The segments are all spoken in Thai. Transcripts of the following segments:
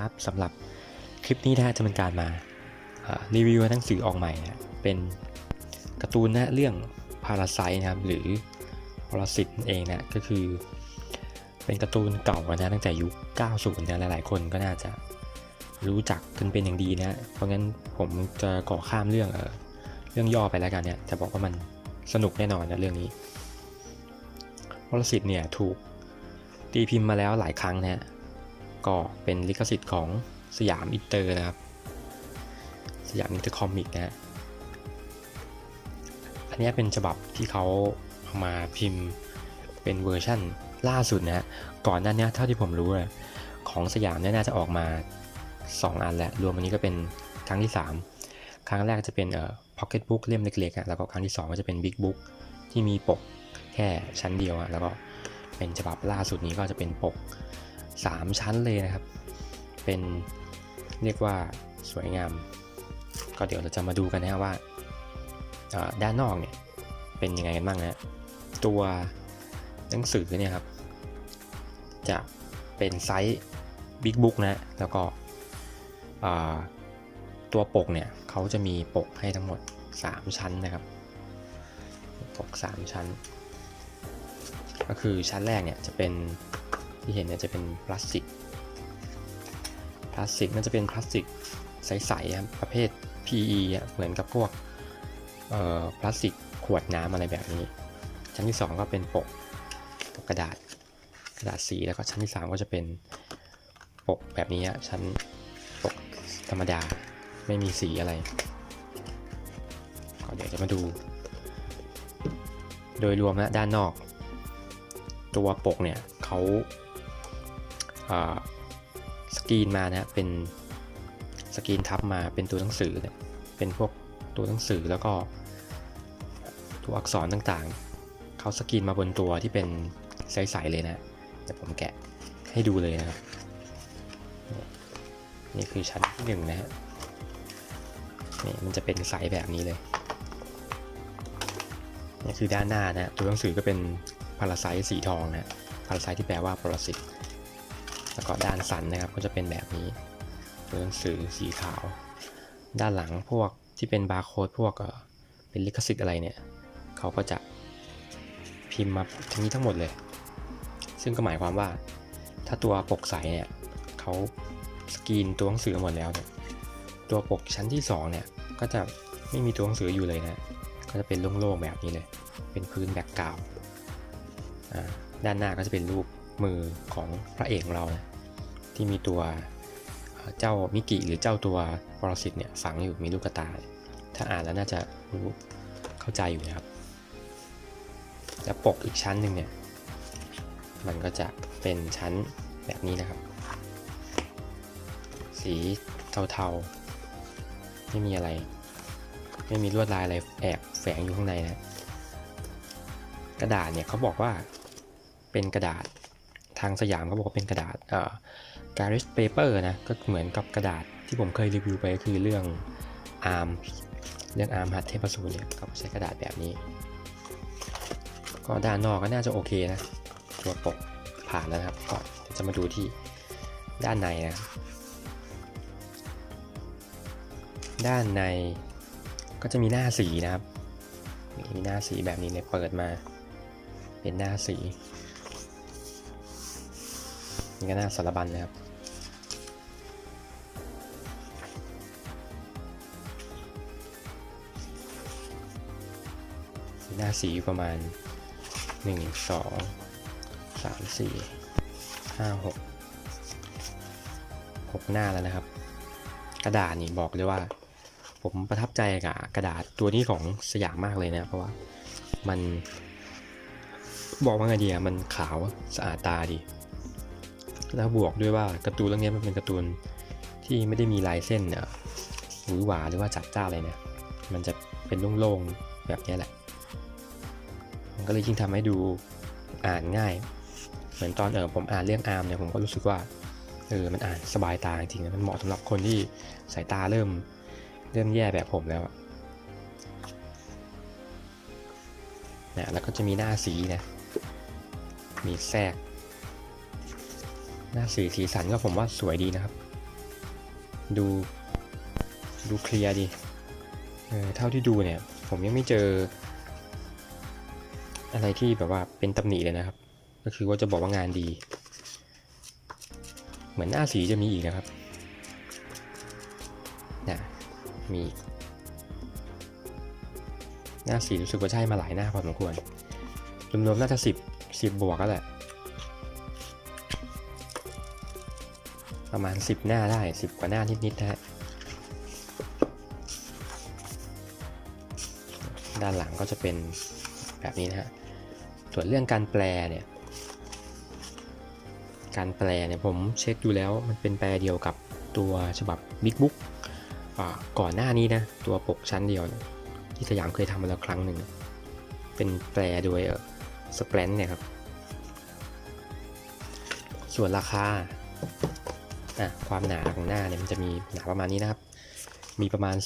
ครับสำหรับคลิปนี้นะจะเป็นการมารีวิวหนังสือออกใหม่นะเป็นการ์ตูนนะเรื่องพาราไซนะครับหรือปรสิตนั่นเองนะก็คือเป็นการ์ตูนเก่านะตั้งแต่ยุค 90นะหลายๆ คนก็น่าจะรู้จักกันเป็นอย่างดีนะเพราะงั้นผมจะก่อข้ามเรื่องเออเรื่องย่อไปแล้วกันเนี่ยจะบอกว่ามันสนุกแน่นอนนะเรื่องนี้วรสิทธิ์เนี่ยถูกตีพิมพ์มาแล้วหลายครั้งนะ ก็เป็นลิขสิทธิ์ของสยามอินเตอร์นะครับ สยามอินเตอร์คอมิกนะฮะอันนี้เป็นฉบับที่เขาเอามาพิมพ์เป็นเวอร์ชั่นล่าสุดนะฮะก่อนหน้านี้เท่าที่ผมรู้อะของสยามเนี่ยน่าจะออกมา 2 อันแหล้วรวมอันนี้ก็เป็นครั้งที่ 3 ครั้งแรกจะเป็นเอ่อ pocket book เล่มเล็กๆอะแล้วก็ครั้งที่ 2 ก็จะเป็น big book ที่มีปกแค่ชั้นเดียวอะแล้วก็เป็นฉบับล่าสุดนี้ก็จะเป็นปก 3 ชั้นเลยนะครับ เป็นเรียกว่าสวยงาม ก็เดี๋ยวเราจะมาดูกันนะว่าเอ่อด้านนอกเนี่ยเป็นยังไงกันบ้างนะตัวหนังสือเนี่ยครับ จะเป็นไซส์บิ๊กบุ๊กนะแล้วก็ตัวปกเนี่ยเขาจะมีปกให้ทั้งหมด 3 ชั้นนะครับ ปก 3 ชั้น ก็คือชั้นแรกเนี่ยจะเป็น ที่เห็นเนี่ยจะเป็นพลาสติก พลาสติกมันจะเป็นพลาสติกใสๆครับประเภท PE อะเหมือนกับพวกพลาสติกขวดน้ำอะไรแบบนี้ ชั้นที่ 2 ก็เป็นปกปกกระดาษกระดาษสีแล้วก็ชั้นที่ 3 ก็จะเป็นปกแบบนี้ชั้นปกธรรมดาไม่มีสีอะไรก็เดี๋ยวจะมาดู โดยรวมนะด้านนอก ตัวปกเนี่ยเขา สกรีนมานะเป็นสกรีนทับมาเป็นตัวหนังสือเนี่ยเป็นพวกตัวหนังสือแล้วก็ตัวอักษรต่างๆ เขาสกรีนมาบนตัวที่เป็นใสๆเลยนะเดี๋ยวผมแกะให้ดูเลยนะครับ นี่คือชั้นที่หนึ่งนะฮะนี่มันจะเป็นใสแบบนี้เลยนี่คือด้านหน้านะตัวหนังสือก็เป็นพาราไซต์สีทองนะพาราไซต์ที่แปลว่าปรสิต แล้วก็ด้านสันนะครับก็จะเป็นแบบนี้ตัวหนังสือสีขาว ด้านหลังพวกที่เป็นบาร์โค้ดพวกเป็นลิขสิทธิ์อะไรเนี่ยเขาก็จะพิมพ์มาทั้งนี้ทั้งหมดเลย ซึ่งก็หมายความว่า ถ้าตัวปกใสเนี่ยเขาสกรีนตัวหนังสือหมดแล้วเนี่ยตัวปกชั้นที่2เนี่ยก็จะไม่มีตัวหนังสืออยู่เลยนะก็จะเป็นโล่งๆแบบนี้เลย เป็นพื้นแบ็กกราวด์อ่าด้านหน้าก็จะเป็นรูป มือของพระเอกเรา ที่มีตัวเอ่อเจ้ามิกิหรือเจ้าตัวปรสิตเนี่ยฝังอยู่มีลูกตา ถ้าอ่านแล้วน่าจะรู้เข้าใจอยู่นะครับ แล้วปกอีกชั้นหนึ่งเนี่ย มันก็จะเป็นชั้นแบบนี้นะครับ สีเทาๆ ไม่มีอะไร ไม่มีลวดลายอะไรแอบแฝงอยู่ข้างในนะ กระดาษเนี่ยเขาบอกว่าเป็นกระดาษ ทางสยามเขาบอกว่าเป็นกระดาษเอ่อ garish paper นะ ก็เหมือนกับกระดาษที่ผมเคยรีวิวไปก็คือเรื่อง ARM เรื่อง ARM หัดเทพสูรเนี่ยเขาใช้กระดาษแบบนี้ ก็ด้านนอกก็น่าจะโอเคนะ ตัวปกผ่านแล้วครับ ก็จะมาดูที่ด้านในนะ ด้านในก็จะมีหน้าสีนะครับ มีหน้าสีแบบนี้เลยเปิดมา เป็นหน้าสี นี่ก็หน้าสารบัญนะครับหน้าสีประมาณ 1 2 3 4 5 6 6 หน้าแล้วนะครับ กระดาษนี่บอกเลยว่า ผมประทับใจกับกระดาษตัวนี้ของสยามมากเลยนะเพราะว่ามันบอกว่าไงดีอะมันขาวสะอาดตาดี แล้วบวกด้วยว่าการ์ตูนเรื่องนี้มันเป็นการ์ตูนที่ไม่ได้มีลายเส้นเนี่ยหวือหวาหรือว่าจัดจ้าอะไรเนี่ยมันจะเป็นโล่งๆแบบนี้แหละ มันก็เลยยิ่งทำให้ดูอ่านง่าย เหมือนตอนเออผมอ่านเรื่องอาร์มเนี่ยผมก็รู้สึกว่าเออมันอ่านสบายตาจริงๆมันเหมาะสำหรับคนที่สายตาเริ่มเริ่มแย่แบบผมแล้วนะแล้วก็จะมีหน้าสีนะ มีแทรก หน้าสีสีสันก็ผมว่าสวยดีนะครับ ดูดูเคลียร์ดีเออเท่าที่ดูเนี่ย ผมยังไม่เจอ อะไรที่แบบว่าเป็นตำหนิเลยนะครับ ก็คือว่าจะบอกว่างานดี เหมือนหน้าสีจะมีอีกนะครับนะมีหน้าสีรู้สึกว่าใช่มาหลายหน้าพอสมควรรวมๆน่าจะสิบสิบบวกก็แหละ ประมาณสิบหน้าได้สิบกว่าหน้านิดๆนะฮะด้านหลังก็จะเป็นแบบนี้นะฮะส่วนเรื่องการแปลเนี่ย การแปลเนี่ยผมเช็คดูแล้วมันเป็นแปลเดียวกับตัวฉบับ Big Book อ่าก่อนหน้านี้นะ ตัวปกชั้นเดียวยที่สยามเคยทำมาแล้วครั้งหนึ่ง เป็นแปลโดยสเปรนเนี่ยครับ ส่วนราคา อะความหนาของหน้าเนี่ยมันจะมีหนาประมาณนี้นะครับ มีประมาณ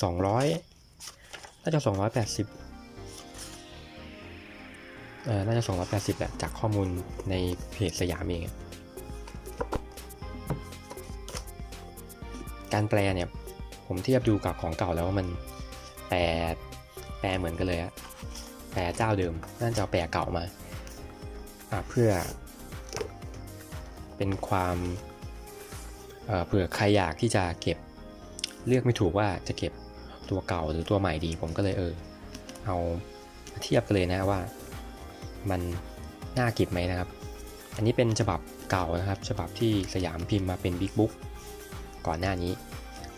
200 น่าจะ 280เอ่อน่าจะ 280แหละจากข้อมูลในเพจสยามเองการแปลเนี่ยผมเทียบดูกับของเก่าแล้วว่ามันแปลแปลเหมือนกันเลยอะแปลเจ้าเดิมน่าจะเอาแปลเก่ามาอะเพื่อเป็นความ เผื่อใครอยากที่จะเก็บเลือกไม่ถูกว่าจะเก็บตัวเก่าหรือตัวใหม่ดี ผมก็เลยเออ เอาเทียบกันเลยนะว่า มันน่าเก็บไหมนะครับ อันนี้เป็นฉบับเก่านะครับ ฉบับที่สยามพิมพ์มาเป็นบิ๊กบุ๊กก่อนหน้านี้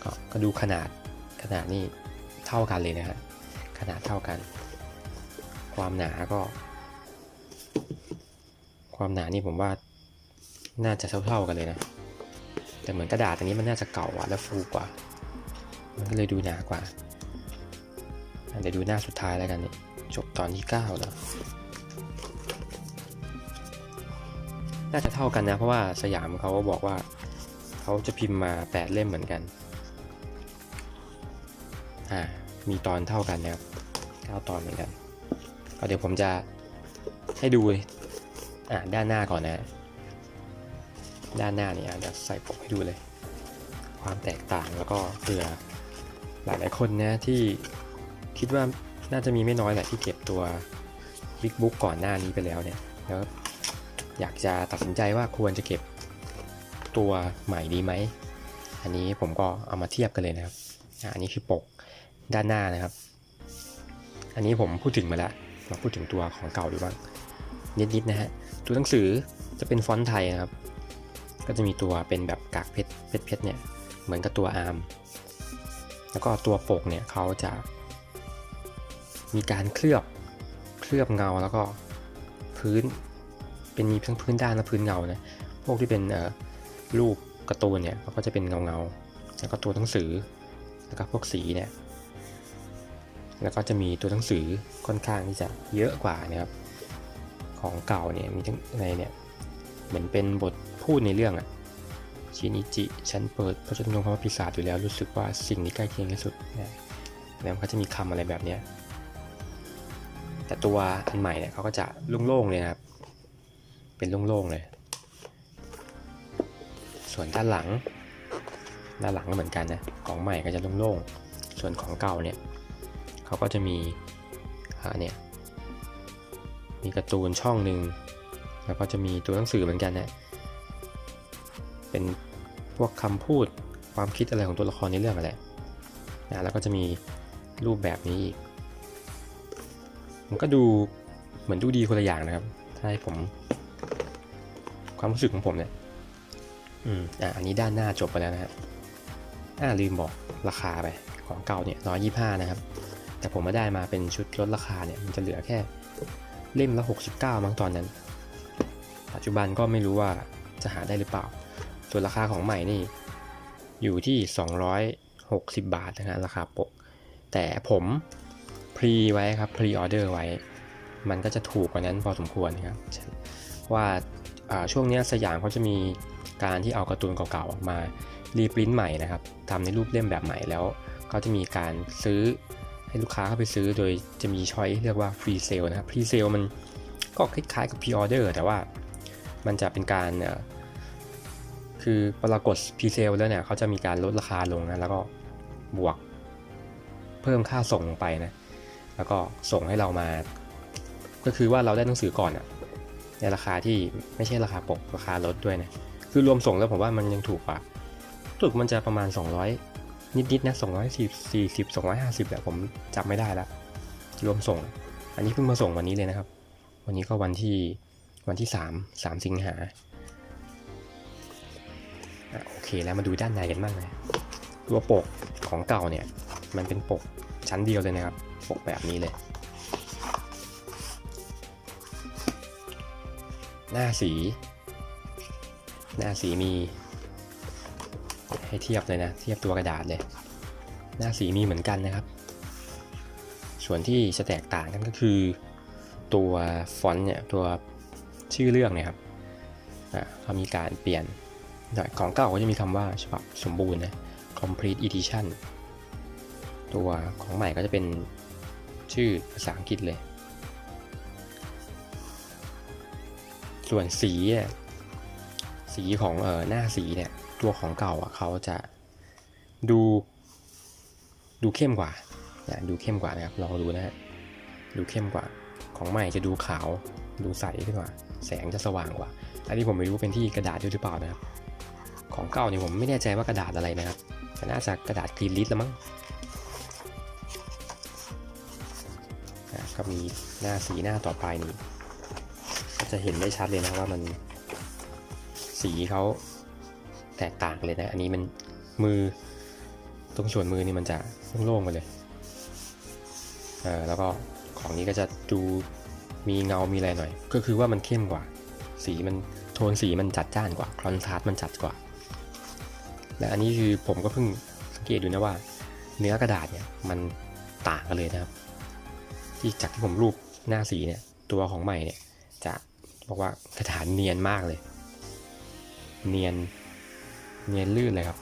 กก็ดูขนาดขนาดนี่เท่ากันเลยนะฮะขนาดเท่ากัน ความหนาก็ ความหนานี่ผมว่าน่าจะเท่าๆกันเลยนะ แต่เหมือนกระดาษอันนี้มันน่าจะเก่ากว่าและฟูกว่า มันก็เลยดูหนากว่าเดี๋ยวดูหน้าสุดท้ายแล้วกันนี่จบตอนที่9แล้วน่าจะเท่ากันนะ เพราะว่าสยามเขาก็บอกว่าเขาจะพิมพ์มา 8 เล่มเหมือนกันอ่ามีตอนเท่ากันนะครับ9ตอนเหมือนกันก็เดี๋ยวผมจะให้ดูอ่าด้านหน้าก่อนนะ ด้านหน้าเนี่ยจะใส่ปกให้ดูเลย ความแตกต่างแล้วก็เผื่อหลายๆคนนะที่คิดว่าน่าจะมีไม่น้อยแหละที่เก็บตัว Big Book ก่อนหน้านี้ไปแล้วเนี่ยแล้วอยากจะตัดสินใจว่าควรจะเก็บตัวใหม่ดีไหม อันนี้ผมก็เอามาเทียบกันเลยนะครับ อันนี้คือปกด้านหน้านะครับ อันนี้ผมพูดถึงมาแล้วมาพูดถึงตัวของเก่าดูบ้างนิดๆนะฮะตัวหนังสือจะเป็นฟอนต์ไทยนะครับ ก็จะมีตัวเป็นแบบกากเพชรเพชรเพชรเนี่ยเหมือนกับตัวอาร์มแล้วก็ตัวปกเนี่ยเขาจะมีการเคลือบเคลือบเงาแล้วก็พื้นเป็นมีทั้งพื้นด้านและพื้นเงานะพวกที่เป็นรูปกร์ตูนเนี่ยเขาก็จะเป็นเงาเงาแล้วก็ตัวหนังสือแล้วก็พวกสีเนี่ยแล้วก็จะมีตัวหนังสือค่อนข้างที่จะเยอะกว่านะครับของเก่าเนี่ยมีทั้งในเนี่ยเหมือนเป็นบท พูดในเรื่องอะชินิจิฉันเปิดพระชนมคำว่าปีศาจอยู่แล้วรู้สึกว่าสิ่งที่ใกล้เคียงที่สุดนะแล้วมันก็จะมีคำอะไรแบบเนี้ยแต่ตัวอันใหม่เนี่ยเขาก็จะโล่งๆเลยนะครับ เป็นโล่งๆเลย ส่วนด้านหลัง ด้านหลังก็เหมือนกันนะ ของใหม่ก็จะโล่งๆ ส่วนของเก่าเนี่ยเขาก็จะมีอ่าเนี่ย มีการ์ตูนช่องหนึ่งแล้วก็จะมีตัวหนังสือเหมือนกันนะ เป็นพวกคำพูดความคิดอะไรของตัวละครในเรื่องอะไรนะแล้วก็จะมีรูปแบบนี้อีก มันก็ดูเหมือนดูดีคนละอย่างนะครับ ถ้าให้ผม ความรู้สึกของผมเนี่ย อืม อะ อันนี้ด้านหน้าจบไปแล้วนะฮะอ่าลืมบอกราคาไป ของเก่าเนี่ยร้อยยี่ห้านะครับ แต่ผมมาได้มาเป็นชุดลดราคาเนี่ย มันจะเหลือแค่เล่มละ 69 มั้งตอนนั้น ปัจจุบันก็ไม่รู้ว่าจะหาได้หรือเปล่า ส่วนราคาของใหม่นี่อยู่ที่ 260 บาทนะฮะราคาปก แต่ผมพรีไว้ครับพรีออเดอร์ไว้ มันก็จะถูกกว่านั้นพอสมควรครับว่าช่วงนี้สยามเขาจะมีการที่เอาการ์ตูนเก่าๆออกมารีปรินต์ใหม่นะครับทำในรูปเล่มแบบใหม่แล้วเขาจะมีการซื้อให้ลูกค้าเข้าไปซื้อโดยจะมีช้อยเรียกว่าฟรีเซลนะครับฟรีเซลมันก็คล้ายๆกับพรีออเดอร์แต่ว่ามันจะเป็นการ คือคือเวลากดพรีเซลแล้วเนี่ยเขาจะมีการลดราคาลงนะแล้วก็บวกเพิ่มค่าส่งลงไปนะแล้วก็ส่งให้เรามา ก็คือว่าเราได้หนังสือก่อนอะในราคาที่ไม่ใช่ราคาปกราคาลดด้วยนะคือรวมส่งแล้วผมว่ามันยังถูกกว่าถูกมันจะประมาณ 200 นิดๆนะ240 40 250แบบผมจำไม่ได้ละรวมส่ง อันนี้เพิ่งมาส่งวันนี้เลยนะครับ วันนี้ก็วันที่วันที่ 3 3 สิงหา โอเคแล้วมาดูด้านในกันบ้างนะตัวปกของเก่าเนี่ย มันเป็นปกชั้นเดียวเลยนะครับ ปกแบบนี้เลย หน้าสี หน้าสีมี ให้เทียบเลยนะ เทียบตัวกระดาษเลย หน้าสีมีเหมือนกันนะครับ ส่วนที่จะแตกต่างกันก็คือ ตัวฟอนต์เนี่ย ตัวชื่อเรื่องเนี่ยครับเขามีการเปลี่ยน ของเก่าก็จะมีคำว่าฉบับสมบูรณ์นะ complete edition ตัวของใหม่ก็จะเป็นชื่อภาษาอังกฤษเลย ส่วนสีสีของเออหน้าสีเนี่ย ตัวของเก่าเขาจะดูดูเข้มกว่านะดูเข้มกว่านะครับ ลองดูนะฮะ ดูเข้มกว่า ของใหม่จะดูขาว ดูใสขึ้นกว่า แสงจะสว่างกว่า อันนี้ผมไม่รู้เป็นที่กระดาษด้วยหรือเปล่านะครับ ของเก่าเนี่ยผมไม่แน่ใจว่ากระดาษอะไรนะครับแต่น่าจะกระดาษกรีนลิสแล้วมั้งก็มีหน้าสีหน้าต่อไปนี่ก็จะเห็นได้ชัดเลยนะว่ามันสีเขาแตกต่างเลยนะ อันนี้มันมือตรงส่วนมือนี่มันจะโล่งๆไปเลยเออแล้วก็ของนี้ก็จะดูมีเงา มีอะไรหน่อย ก็คือว่ามันเข้มกว่า สีมันโทนสีมันจัดจ้านกว่า คอนทราสต์มันจัดกว่า และอันนี้คือผมก็เพิ่งสังเกตดูนะว่า เนื้อกระดาษเนี่ยมันต่างกันเลยนะครับ ที่จากที่ผมรูปหน้าสีเนี่ยตัวของใหม่เนี่ยจะบอกว่ากระดาษเนียนมากเลย เนียนเนียนลื่นเลยครับ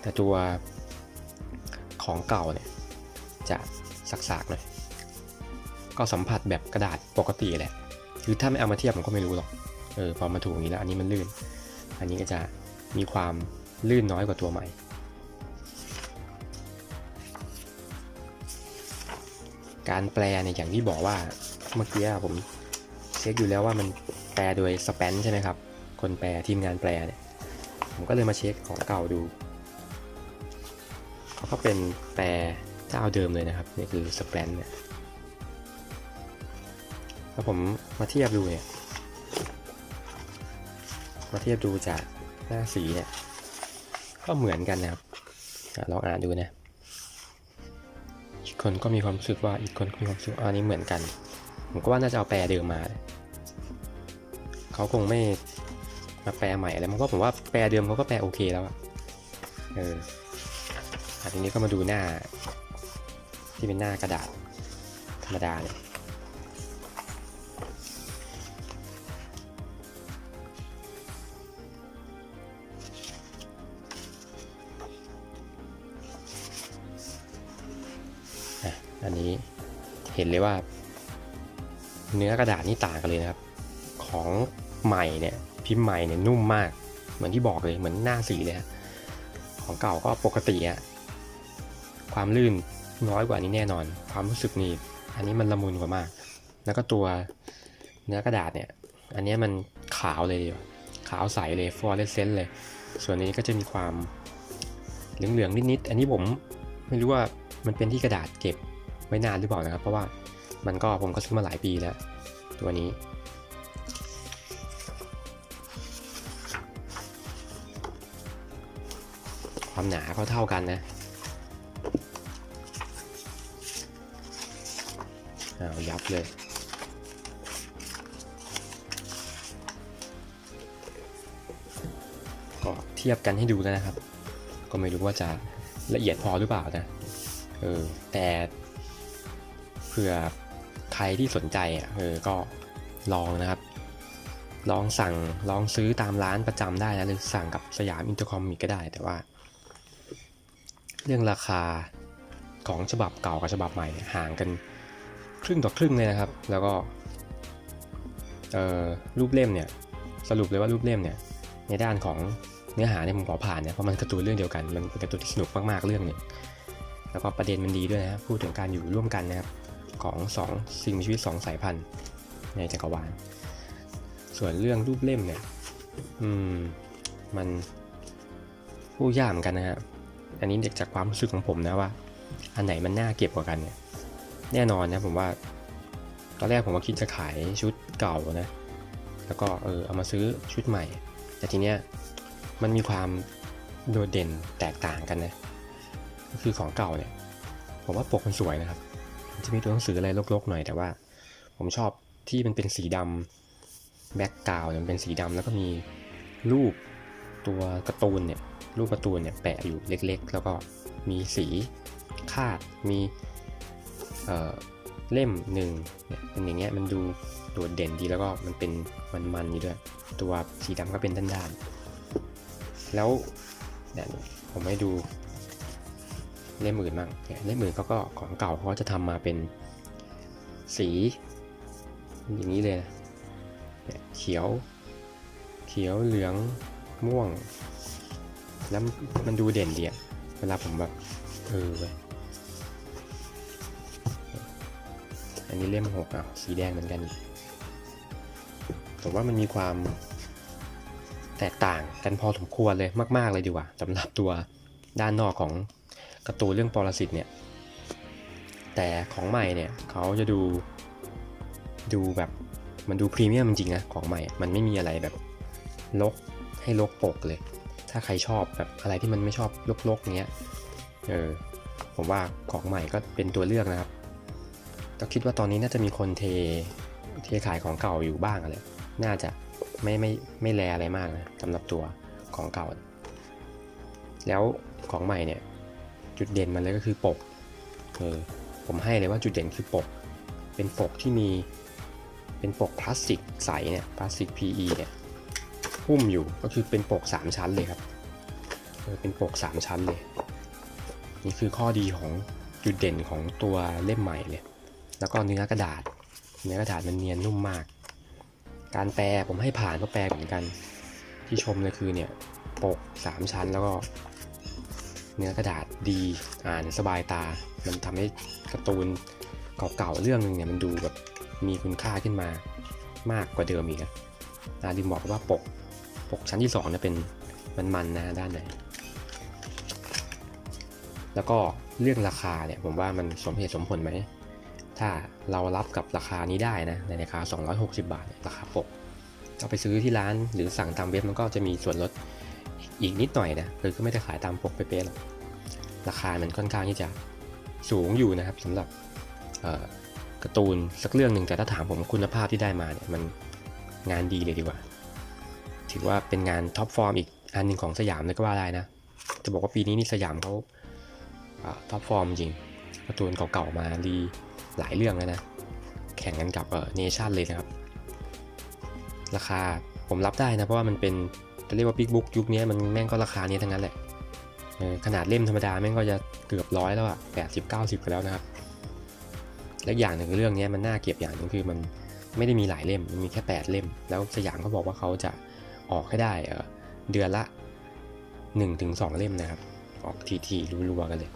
แต่ตัวของเก่าเนี่ยจะสักๆหน่อยก็สัมผัสแบบกระดาษปกติแหละคือถ้าไม่เอามาเทียบผมก็ไม่รู้หรอกเออพอมาถูกอย่างนี้แล้วอันนี้มันลื่น อันนี้ก็จะมีความ ลื่นน้อยกว่าตัวใหม่ การแปลเนี่ยอย่างที่บอกว่าเมื่อกี้ผมเช็คอยู่แล้วว่ามันแปลโดยสแปนใช่ไหมครับ คนแปลทีมงานแปลเนี่ย ผมก็เลยมาเช็คของเก่าดู เขาก็เป็นแปลเจ้าเดิมเลยนะครับนี่คือสแปนเนี่ยแล้วผมมาเทียบดูเนี่ย มาเทียบดูจากหน้าสีเนี่ย ก็เหมือนกันนะครับลองอ่านดูนะอีกคนก็มีความรู้สึกว่าอีกคนก็มีความรู้สึกอันนี้เหมือนกัน ผมก็ว่าน่าจะเอาแปลเดิมมา เขาคงไม่มาแปลใหม่อะไรมันก็ผมว่าแปลเดิมเขาก็แปลโอเคแล้วอะเอออะทีนี้ก็มาดูหน้า ที่เป็นหน้ากระดาษธรรมดาเนี่ย ห็นเลยว่า เนื้อกระดาษนี่ต่างกันเลยนะครับ ของใหม่เนี่ยพิมพ์ใหม่เนี่ยนุ่มมาก เหมือนที่บอกเลยเหมือนหน้าสีเลยของเก่าก็ปกติอะความลื่นน้อยกว่านี้แน่นอน ความรู้สึกนี่อันนี้มันละมุนกว่ามาก แล้วก็ตัวเนื้อกระดาษเนี่ย อันนี้มันขาวเลยขาวใสเลยฟอร์เรสเซนต์เลย ส่วนนี้ก็จะมีความเหลืองๆนิดๆอันนี้ผมไม่รู้ว่ามันเป็นที่กระดาษเก็บ ไว้นานหรือเปล่านะครับ เพราะว่ามันก็ผมก็ซื้อมาหลายปีแล้ว ตัวนี้ ความหนาก็เท่ากันนะอ้าวยับเลยก็เทียบกันให้ดูแล้วนะครับ ก็ไม่รู้ว่าจะละเอียดพอหรือเปล่านะ เออ แต่ เผื่อใครที่สนใจอะเออก็ลองนะครับ ลองสั่งลองซื้อตามร้านประจำได้นะหรือสั่งกับสยามอินเตอร์คอมมิก็ได้แต่ว่า เรื่องราคาของฉบับเก่ากับฉบับใหม่ห่างกันครึ่งต่อครึ่งเลยนะครับ แล้วก็เอ่อรูปเล่มเนี่ยสรุปเลยว่ารูปเล่มเนี่ยในด้านของเนื้อหาเนี่ยผมขอผ่านเนะเพราะมันการ์ตูนเรื่องเดียวกันมันเป็นการ์ตูนที่สนุกมากๆเรื่องหนึ่งแล้วก็ประเด็นมันดีด้วยนะพูดถึงการอยู่ร่วมกันนะครับ ของสองสิ่งมีชีวิตสองสายพันธุ์ในจักรวาล ส่วนเรื่องรูปเล่มเนี่ย อืม มันพูดยากเหมือนกันนะฮะ อันนี้เด็กจากความรู้สึกของผมนะว่า อันไหนมันน่าเก็บกว่ากันเนี่ย แน่นอนนะผมว่า ตอนแรกผมก็คิดจะขายชุดเก่านะ แล้วก็เออเอามาซื้อชุดใหม่ แต่ทีเนี้ยมันมีความโดดเด่นแตกต่างกันนะ ก็คือของเก่าเนี่ย ผมว่าปกมันสวยนะครับ จะมีตัวหนังสืออะไรรกๆหน่อยแต่ว่า ผมชอบที่มันเป็นสีดำแบ็กกราวด์มันเป็นสีดำแล้วก็มีรูปตัวการ์ตูนเนี่ยรูปการ์ตูนเนี่ยแปะอยู่เล็กๆ แล้วก็มีสีคาดมีเอ่อเล่มหนึ่งเนี่ยเป็นอย่างเงี้ยมันดูโดดเด่นดีแล้วก็มันเป็นมันๆอยู่ด้วย ตัวสีดำก็เป็นด้านๆแล้วเนี่ยผมให้ดู เล่มอื่นบ้างเนี่ยเล่มอื่นเขาก็ของเก่าเขาจะทำมาเป็นสีอย่างนี้เลยนะเนี่ยเขียว เขียวเหลืองม่วง แล้วมันดูเด่นดีอะเวลาผมแบบเออเว้ยอันนี้เล่มหกอะสีแดงเหมือนกันผมว่ามันมีความแตกต่างกันพอสมควรเลยมาก ๆ เลยดีกว่าสำหรับตัวด้านนอกของ การ์ตูนเรื่องปรสิตเนี่ย แต่ของใหม่เนี่ยเขาจะดูดูแบบมันดูพรีเมียมจริงๆนะของใหม่ มันไม่มีอะไรแบบลกให้ลกปกเลย ถ้าใครชอบแบบอะไรที่มันไม่ชอบลกๆเงี้ย เออ ผมว่าของใหม่ก็เป็นตัวเลือกนะครับแต่คิดว่าตอนนี้น่าจะมีคนเท เทขายของเก่าอยู่บ้างอะไร น่าจะไม่ไม่ไม่แลอะไรมากนะสำหรับตัวของเก่า แล้วของใหม่เนี่ย จุดเด่นมันเลยก็คือปกเออผมให้เลยว่าจุดเด่นคือปก เป็นปกที่มีเป็นปกพลาสติกใสเนี่ยพลาสติก PE เนี่ยหุ้มอยู่ก็คือเป็นปก 3 ชั้นเลยครับเออเป็นปก 3 ชั้นเลย นี่คือข้อดีของจุดเด่นของตัวเล่มใหม่เลย แล้วก็เนื้อกระดาษ เนื้อกระดาษมันเนียนนุ่มมาก การแปลผมให้ผ่านก็แปลเหมือนกัน ที่ชมเลยคือเนี่ยปก 3 ชั้นแล้วก็เนื้อกระดาษ ดีอ่านสบายตา มันทำให้การ์ตูนเก่าๆเรื่องหนึงเนี่ยมันดูแบบมีคุณค่าขึ้นมามากกว่าเดิมอีกนะอาดิมบอกว่าปกปกชั้นที่2เนี่ยเป็นมันๆนะด้านไหนแล้วก็เรื่องราคาเนี่ยผมว่ามันสมเหตุสมผลไหม ถ้าเรารับกับราคานี้ได้นะในราคา 260 บาทราคาปกเอาไปซื้อที่ร้านหรือสั่งตามเว็บมันก็จะมีส่วนลดอีกนิดหน่อยนะคือก็ไม่ได้ขายตามปกเป๊ะๆหรอก ราคามันค่อนข้างที่จะสูงอยู่นะครับสำหรับการ์ตูนสักเรื่องหนึ่งแต่ถ้าถามผมคุณภาพที่ได้มาเนี่ยมันงานดีเลยดีกว่า ถือว่าเป็นงานท็อปฟอร์มอีกอันหนึ่งของสยามเลยก็ว่าได้นะ จะบอกว่าปีนี้นี่สยามเขาท็อปฟอร์มจริงการ์ตูนเก่าๆมาดีหลายเรื่องแล้วนะ แข่งกันกับเนชั่นเลยนะครับ ราคาผมรับได้นะ เพราะว่ามันเป็นจะเรียกว่าบิ๊กบุ๊กยุคนี้มันแม่งก็ราคานี้ทั้งนั้นแหละ ขนาดเล่มธรรมดาแม่งก็จะเกือบร้อยแล้วอะแปดสิบเก้าสิบกันแล้วนะครับ และอย่างหนึ่งเรื่องนี้มันน่าเก็บอย่างนึงคือมันไม่ได้มีหลายเล่มมันมีแค่ 8 เล่ม แล้วสยามเขาบอกว่าเขาจะออกให้ได้เดือนละ 1-2 เล่มนะครับ ออกทีๆรัวๆกันเลย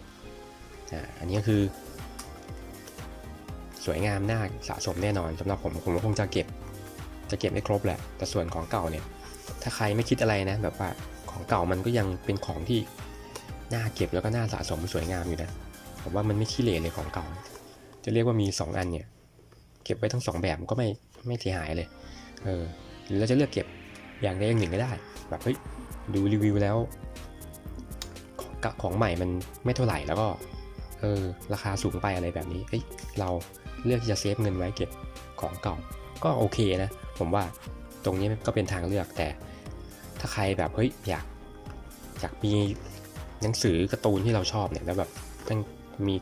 อ่าอันนี้ก็คือ สวยงามน่าสะสมแน่นอนสำหรับผมผมคงจะเก็บจะเก็บไม่ครบแหละ แต่ส่วนของเก่าเนี่ย ถ้าใครไม่คิดอะไรนะ แบบว่าของเก่ามันก็ยังเป็นของที่ น่าเก็บแล้วก็น่าสะสมสวยงามอยู่นะผมว่ามันไม่ขี้เหร่เลยของเก่า จะเรียกว่ามี 2 อันเนี่ย เก็บไว้ทั้งสองแบบก็ไม่ไม่เสียหายเลยเออหรือเราจะเลือกเก็บอย่างใดอย่างหนึ่งก็ได้ แบบเฮ้ยดูรีวิวแล้ว ของของใหม่มันไม่เท่าไหร่แล้วก็เออราคาสูงไปอะไรแบบนี้เฮ้ยเราเลือกที่จะเซฟเงินไว้เก็บของเก่า ก็โอเคนะ ผมว่าตรงนี้ก็เป็นทางเลือกแต่ ถ้าใครแบบเฮ้ยอยากอยากมี หนังสือการ์ตูนที่เราชอบเนี่ยแล้วแบบมันมี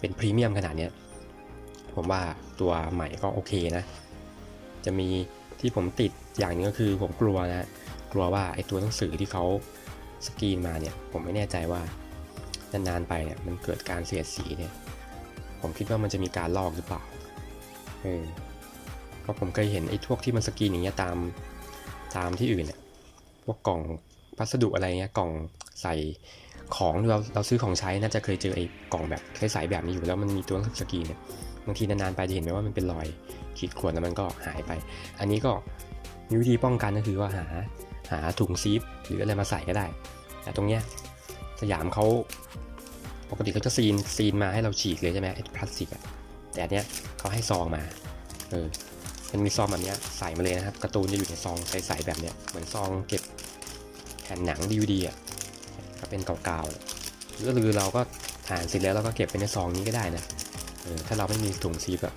เป็นพรีเมียมขนาดเนี้ยผมว่าตัวใหม่ก็โอเคนะ จะมีที่ผมติดอย่างหนึงก็คือผมกลัวนะกลัวว่าไอตัวหนังสือที่เขาสกรีนมาเนี่ย ผมไม่แน่ใจว่านานๆไปเนี่ยมันเกิดการเสียดสีเนี่ย ผมคิดว่ามันจะมีการลอกหรือเปล่าเออเพราะผมเคยเห็นไอ้พวกที่มันสกรีนอย่างเงี้ยตามตามที่อื่นเนี่ยพวกกล่องพัสดุอะไรเงี้ยกล่อง ใส่ของเราเราซื้อของใช้น่าจะเคยเจอไอ้กล่องแบบใสๆแบบนี้อยู่แล้วมันมีตัวหนังสือสกรีนเนี่ยบางทีนานๆไปจะเห็นไหมว่ามันเป็นรอยขีดข่วนแล้วมันก็หายไป อันนี้ก็มีวิธีป้องกันก็คือว่าหาหาถุงซีฟหรืออะไรมาใส่ก็ได้ แต่ตรงเนี้ยสยามเขาปกติเขาจะซีนซีนมาให้เราฉีกเลยใช่ไหมไอ้พลาสติกอะแต่อันเนี้ยเขาให้ซองมาเออมันมีซองแบบเนี้ยใส่มาเลยนะครับการ์ตูนจะอยู่ในซองใสๆแบบเนี้ยเหมือนซองเก็บแผ่นหนังดีวดีอะ เป็นเก่าๆหรือหรือเราก็อ่านเสร็จแล้วเราก็เก็บไปในซองนี้ก็ได้นะเออถ้าเราไม่มีถุงซีฟอะ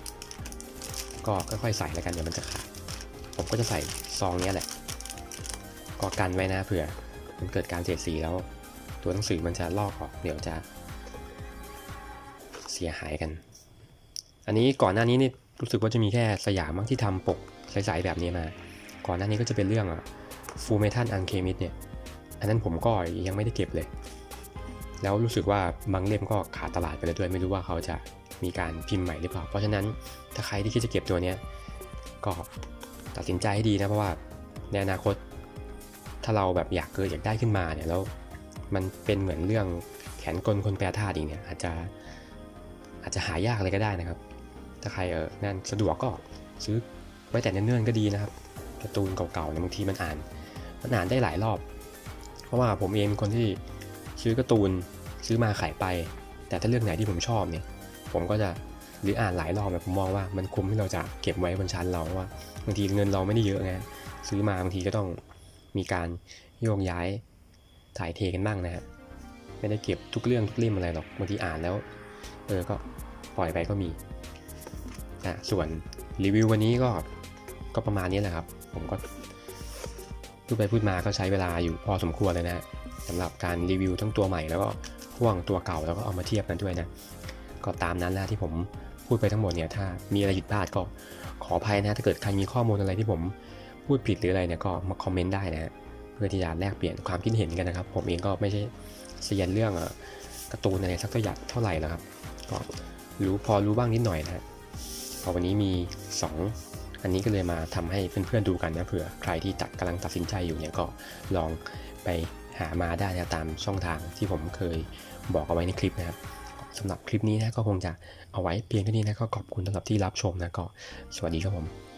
ก็ค่อยๆใส่แล้วกันเดี๋ยวมันจะขาดผมก็จะใส่ซองนี้แหละก็กันไว้นะเผื่อมันเกิดการเสียดสีแล้ว ตัวหนังสือมันจะลอกออกเดี๋ยวจะเสียหายกัน อันนี้ก่อนหน้านี้นี่รู้สึกว่าจะมีแค่สยามมั้งที่ทำปกใสๆแบบนี้มา ก่อนหน้านี้ก็จะเป็นเรื่องอะฟูเมทัลอังเคมิดเนี่ย อันนั้นผมก็ยังไม่ได้เก็บเลย แล้วรู้สึกว่าบางเล่มก็ขาดตลาดไปแล้วด้วยไม่รู้ว่าเขาจะมีการพิมพ์ใหม่หรือเปล่า เพราะฉะนั้นถ้าใครที่คิดจะเก็บตัวเนี้ยก็ตัดสินใจให้ดีนะเพราะว่าในอนาคต ถ้าเราแบบอยากเกิดอยากได้ขึ้นมาเนี่ยแล้วมันเป็นเหมือนเรื่องแขนกลคนแปรธาตุอีกเนี่ยอาจจะอาจจะหายากเลยก็ได้นะครับ ถ้าใครเออนั่นสะดวกก็ซื้อไว้แต่เนิ่นๆก็ดีนะครับการ์ตูนเก่าๆเนี่ยบางทีมันอ่าน มันอ่านได้หลายรอบ เพราะว่าผมเองเป็นคนที่ซื้อการ์ตูนซื้อมาขายไป แต่ถ้าเรื่องไหนที่ผมชอบเนี่ย ผมก็จะหรืออ่านหลายรอบแบบผมมองว่ามันคุ้มที่เราจะเก็บไว้บนชั้นเราว่าบางทีเงินเราไม่ได้เยอะไงซื้อมาบางทีก็ต้องมีการโยกย้ายถ่ายเทกันบ้างนะฮะไม่ได้เก็บทุกเรื่องทุกเล่มอะไรหรอกบางทีอ่านแล้วเออก็ปล่อยไปก็มีนะส่วนรีวิววันนี้ก็ก็ประมาณนี้แหละครับ ผมก็ พูดไปพูดมาก็ใช้เวลาอยู่พอสมควรเลยนะสำหรับการรีวิวทั้งตัวใหม่แล้วก็พ่วงตัวเก่าแล้วก็เอามาเทียบกันด้วยนะก็ตามนั้นแหละที่ผมพูดไปทั้งหมดเนี่ยถ้ามีอะไรผิดพลาดก็ขออภัยนะถ้าเกิดใครมีข้อมูลอะไรที่ผมพูดผิดหรืออะไรเนี่ยก็มาคอมเมนต์ได้นะเพื่อที่จะแลกเปลี่ยนความคิดเห็นกันนะครับ ผมเองก็ไม่ใช่เซียนเรื่องการ์ตูนอะไรสักตัวอย่างเท่าไหร่แล้วครับก็รู้พอรู้บ้างนิดหน่อยนะฮะพอวันนี้มี 2 อันนี้ก็เลยมาทำให้เพื่อนๆดูกันนะเผื่อใครที่ตัดกำลังตัดสินใจอยู่เนี่ยก็ลองไปหามาได้นะตามช่องทางที่ผมเคยบอกเอาไว้ในคลิปนะครับสำหรับคลิปนี้นะก็คงจะเอาไว้เพียงเท่านี้นะก็ขอบคุณสำหรับที่รับชมนะก็สวัสดีครับผม